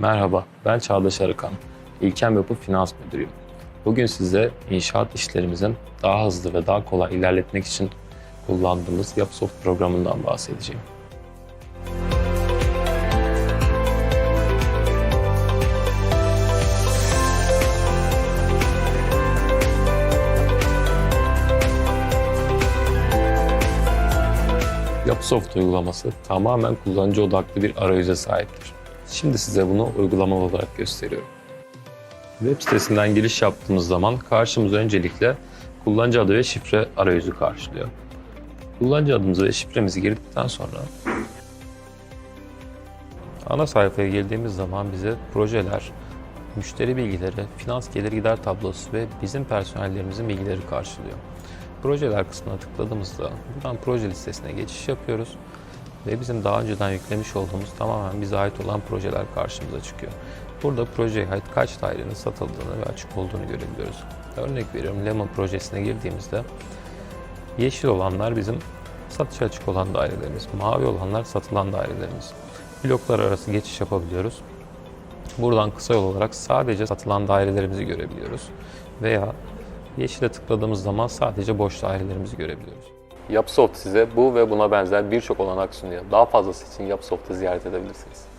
Merhaba, ben Çağdaş Arıkan. İlkem Yapı Finans Müdürüyüm. Bugün size inşaat işlerimizin daha hızlı ve daha kolay ilerletmek için kullandığımız Yapsoft programından bahsedeceğim. Yapsoft uygulaması tamamen kullanıcı odaklı bir arayüze sahiptir. Şimdi size bunu uygulamalı olarak gösteriyorum. Web sitesinden giriş yaptığımız zaman karşımıza öncelikle kullanıcı adı ve şifre arayüzü karşılıyor. Kullanıcı adımızı ve şifremizi girdikten sonra ana sayfaya geldiğimiz zaman bize projeler, müşteri bilgileri, finans gelir gider tablosu ve bizim personellerimizin bilgileri karşılıyor. Projeler kısmına tıkladığımızda buradan proje listesine geçiş yapıyoruz ve bizim daha önceden yüklemiş olduğumuz tamamen bize ait olan projeler karşımıza çıkıyor. Burada projeye ait kaç dairenin satıldığını ve açık olduğunu görebiliyoruz. Örnek veriyorum Lemon projesine girdiğimizde yeşil olanlar bizim satışa açık olan dairelerimiz, mavi olanlar satılan dairelerimiz. Bloklar arası geçiş yapabiliyoruz. Buradan kısa yol olarak sadece satılan dairelerimizi görebiliyoruz. Veya yeşile tıkladığımız zaman sadece boş dairelerimizi görebiliyoruz. Yapsoft size bu ve buna benzer birçok olanak sunuyor. Daha fazlası için Yapsoft'u ziyaret edebilirsiniz.